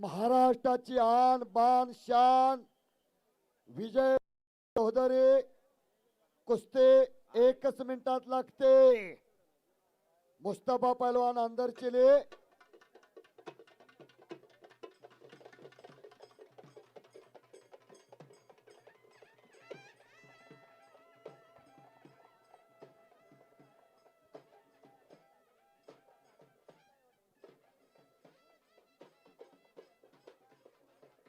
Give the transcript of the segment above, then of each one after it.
महाराष्ट्राची आन बान शान विजय चौधरी कुस्ती एकच मिनिटात लागते. मुस्तफा पैलवान अंदर चिले.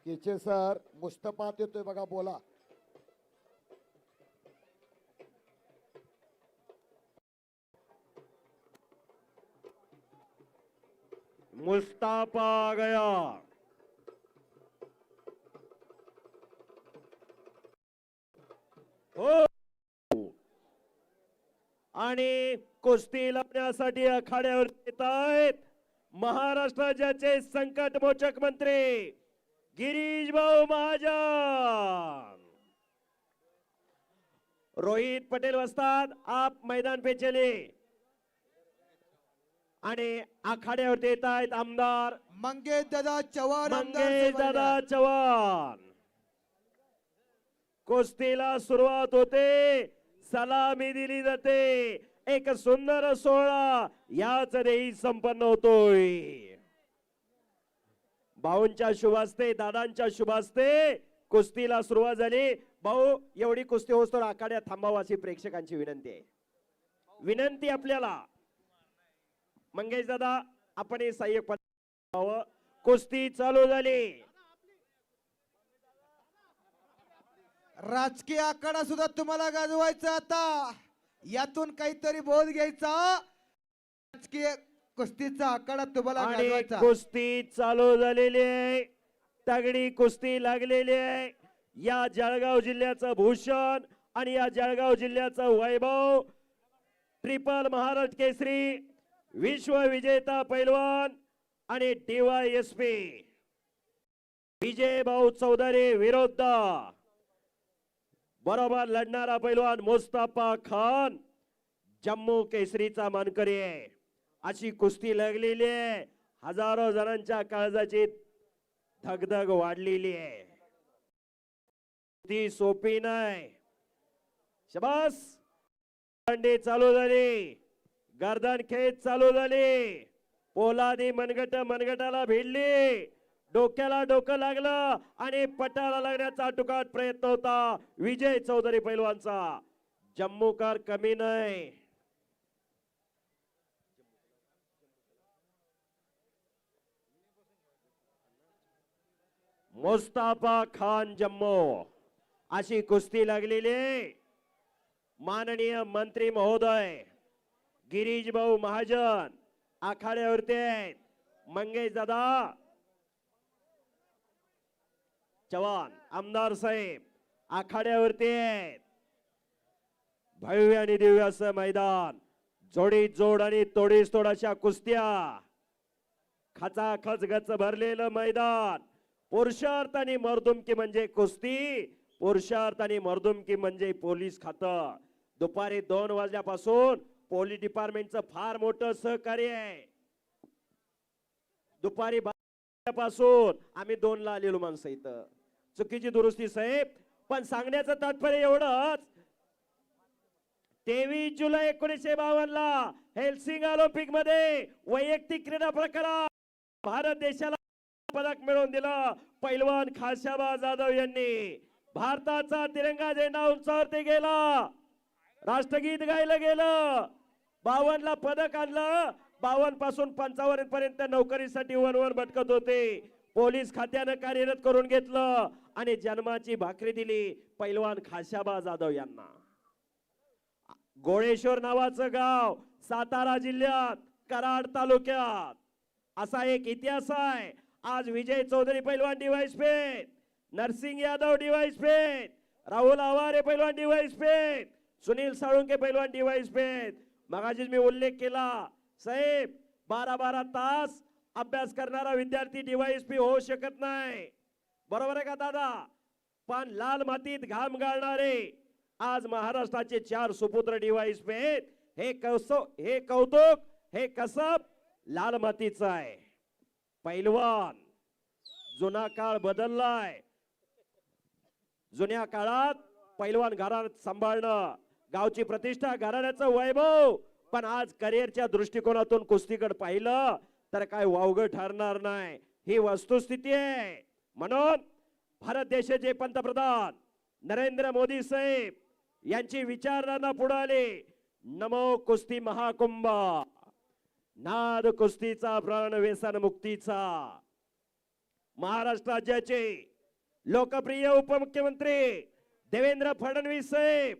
केचे सर मुस्तफात येतोय बघा बोला. मुस्ताफा आ गया. हो. आणि कुस्ती लावण्यासाठी आखाड्यावर येत आहेत महाराष्ट्राचे संकटमोचक मंत्री. गिरीश भाऊ महाजन. रोहित पटेल वस्ताद आप मैदान पे चले. आणि आखाड्यावरती येत आहेत आमदार मंगेश दादा चव्हाण मंगेश दादा. चव्हाण. कुस्तीला सुरुवात होते सलामी दिली जाते. एक सुंदर सोहळा याच संपन्न होतोय. भाऊंच्या शुभास्ते दादांच्या शुभास्ते कुस्तीला सुरुवात झाली. भाऊ एवढी कुस्ती होस तर आखाड्यात अशी प्रेक्षकांची विनंती आहे. विनंती आपल्याला. मंगेश दादा आपण हे सहाय्यक पद कुस्ती चालू झाली. राजकीय आखाडा सुद्धा तुम्हाला गाजवायचा आता. यातून काहीतरी बोध घ्यायचा. राजकीय कुस्तीचा आखाडा तुम्हाला आणि गाजवायचा कुस्ती चालू झालेली आहे. तगडी कुस्ती लागलेली आहे. या जळगाव जिल्ह्याचं भूषण आणि या जळगाव जिल्ह्याचं वैभव ट्रिपल महाराष्ट्र केसरी विश्व विजेता पैलवान आणि डीवायएसपी विजय भाऊ चौधरी विरुद्ध. बरोबर लढणारा पैलवान मुस्तफा खान जम्मू केसरीचा मानकरी आहे. अशी कुस्ती लागलेली आहे. हजारो जणांच्या काळजाची धगधग वाढलेली आहे. ती सोपी नाही. शबास! अंडी चालू झाली. गर्दन खेच चालू झाली. पोलादी मनगट मनगटाला भिडली. डोक्याला डोकं लागलं आणि पटाला लागण्याचा टुकाट प्रयत्न होता. विजय चौधरी पैलवानचा. जम्मूकार कमी नाही. मुस्ताफा खान जम्मू. अशी कुस्ती लागलेली माननीय मंत्री महोदय गिरीश भाऊ महाजन आखाड्यावरती आहेत. मंगेश दादा चव्हाण आमदार साहेब आखाड्यावरती आहेत. भव्य आणि दिव्य असं मैदान जोडी जोड आणि तोडीस तोड अशा कुस्त्या. खचाखच गच भरलेलं मैदान. पुरुषार्थ आणि मर्दुमकी म्हणजे कुस्ती पुरुषार्थ आणि मर्दुमकी म्हणजे पोलीस खातं. दुपारी दोन वाजल्यापासून पोलीस डिपार्टमेंटचं फार मोठं सहकार्य आहे. दुपारी पासून आम्ही दोनला आलेलो माणसं इथं. चुकीची दुरुस्ती साहेब पण सांगण्याचं तात्पर्य एवढंच. तेवीस जुलै एकोणीसशे बावन्न ला हेल्सिंग ऑलिम्पिकमध्ये वैयक्तिक क्रीडा प्रकारात भारत देशाला पदक मिळवून दिलं पैलवान खाशाबा जाधव यांनी. भारताचा तिरंगा झेंडा उंचावरती गेला. राष्ट्रगीत गायलं गेलं. बावनला ला पदक आणलं. बावनपासून पंचावन्न पर्यंत नोकरीसाठी वन वन भटकत होते. पोलीस खात्यानं कार्यरत करून घेतलं आणि जन्माची भाकरी दिली पैलवान खाशाबा जाधव यांना. गोळेश्वर नावाचं गाव सातारा जिल्ह्यात कराड तालुक्यात. असा एक इतिहास आहे. आज विजय चौधरी पैलवान डिवाइस पेठ नरसिंग यादव डिवाइस पेठ राहुल आवारे पैलवान डिवाइस पेठ सुनील साळुंके पैलवान डिवाइस पेठ मगाशीच मी उल्लेख केला साहेब बारा बारा तास अभ्यास करणारा विद्यार्थी डिवाइस पी होऊ शकत नाही. बरोबर आहे का दादा? पण लाल मातीत घाम गाळणारे आज महाराष्ट्राचे चार सुपुत्र डिवाइस पेठ हे कौसो हे कौतुक हे कसब लाल मातीचं आहे. पैलवान. जुना काळ बदललाय. जुन्या काळात पैलवान घरात सांभाळणं गावची प्रतिष्ठा घराण्याचं वैभव. पण आज करिअरच्या दृष्टिकोनातून कुस्तीकडे पाहिलं तर काय वावग ठरणार नाही. ही वस्तुस्थिती आहे. म्हणून भारत देशाचे पंतप्रधान नरेंद्र मोदी साहेब यांची विचारधारणा पुढे आली. नमो कुस्ती महाकुंभ. नाद कुस्तीचा प्राण व्यसन मुक्तीचा. महाराष्ट्र राज्याचे लोकप्रिय उपमुख्यमंत्री देवेंद्र फडणवीस साहेब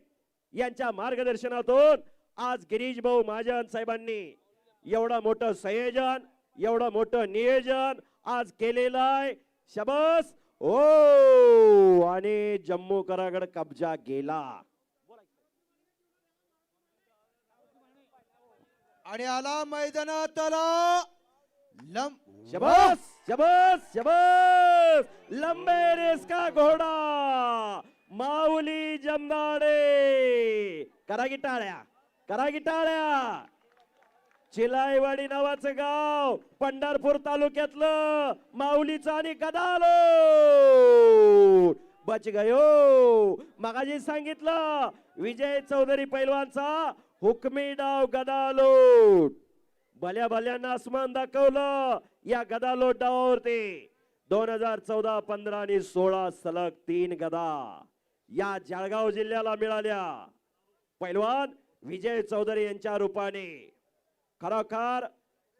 यांच्या मार्गदर्शनातून आज गिरीश भाऊ महाजन साहेबांनी एवढं मोठं संयोजन एवढं मोठं नियोजन आज केलेलं आहे. शबस! ओ हो! आणि जम्मू करागड कब्जा गेला. आणि आला मैदानात आला लम शबस! शबस! शबस! लंबे रेस का घोडा! माऊली जमदाडे करा गिटाळ्या! टाळ्या करा गिटाळ्या! टाळ्या चिलाईवाडी नावाचं गाव पंढरपूर तालुक्यातलं माऊलीचं आणि कदालो बच गयो! मगाजी सांगितलं विजय चौधरी पैलवानचा हुकमी डाव गदालोट. भल्या भल्यांना आसमान दाखवलं या गदालोट डावावरती. दोन हजार चौदा पंधरा आणि सोळा सलग तीन गदा या जळगाव जिल्ह्याला मिळाल्या. पैलवान विजय चौधरी यांच्या रूपाने. खरोखर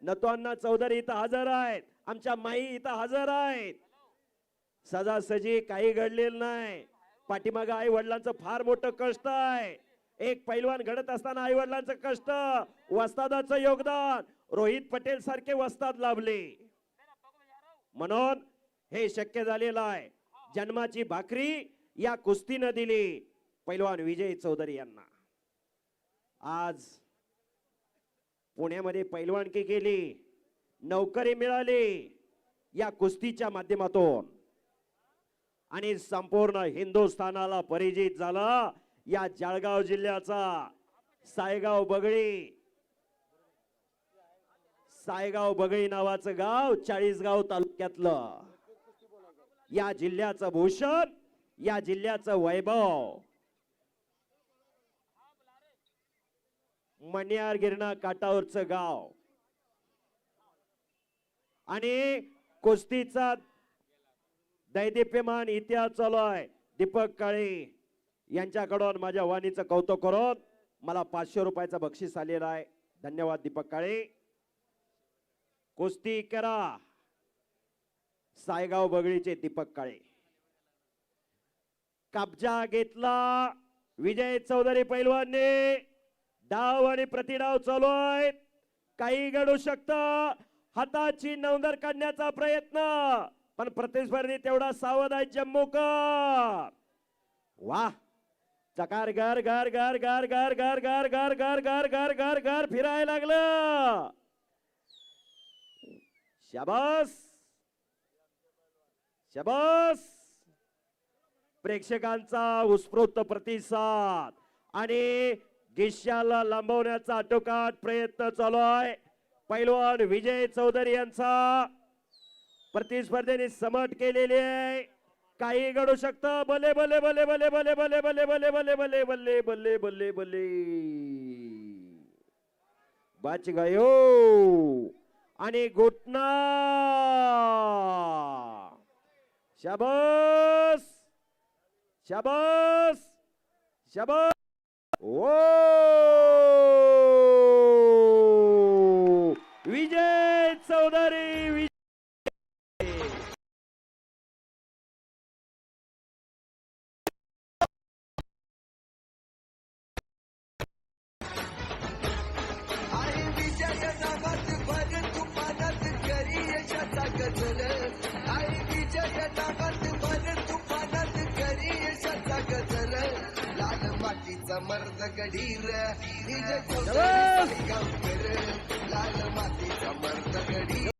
नतवांना चौधरी इथं हजर आहेत. आमच्या माई इथं हजर आहेत. सजासजी काही घडलेलं नाही. पाठीमागं आई वडिलांचं फार मोठं कष्ट आहे. एक पैलवान घडत असताना आई वडिलांचं कष्ट वस्तादाचं योगदान. रोहित पटेल सारखे वस्ताद लाभले. म्हणून हे शक्य झालेलं आहे. जन्माची भाकरी या कुस्तीनं दिली. पैलवान विजय चौधरी यांना. आज पुण्यामध्ये पैलवानकी केली. नोकरी मिळाली या कुस्तीच्या माध्यमातून. आणि संपूर्ण हिंदुस्थानाला परिचित झाला या जळगाव जिल्ह्याचा. सायगाव बगळी. सायगाव बगळी नावाचं गाव चाळीसगाव तालुक्यातलं. या जिल्ह्याचं भूषण या जिल्ह्याचं वैभव. मण्यार गिरणा काटावरचं गाव. आणि कुस्तीचा दैदिप्यमान इतिहास चालू आहे. दीपक काळे यांच्याकडून माझ्या वाणीचं कौतुक करून मला पाचशे रुपयाचं बक्षीस आलेलं आहे. धन्यवाद दीपक काळे. कुस्ती करा. सायगाव बगळीचे दीपक काळे. कब्जा घेतला. विजय चौधरी पैलवानने. डाव आणि प्रतिडाव चालू आहेत. काही घडू शकत. हाताची नवदर काढण्याचा प्रयत्न. पण प्रतिस्पर्धी तेवढा सावध आहे जम्मूकर वा चकार घर घर घर घर घर घर घर घर घर घर घर घर घर फिरायला लागलं शबस शाबास प्रेक्षकांचा उत्स्फूर्त प्रतिसाद आणि गिश्याला लांबवण्याचा आटोकाट प्रयत्न चालू आहे पैलवान विजय चौधरी यांचा प्रतिस्पर्धेने समट केलेली आहे काही घडू शकतं भले भले भले भले भले भले भले भले भले भले भले भले भले भले बच गयो आणि घुटना शबस शबस शबस ओ मर्द गडीर! गावकर लाल मातीचा मर्द गडीर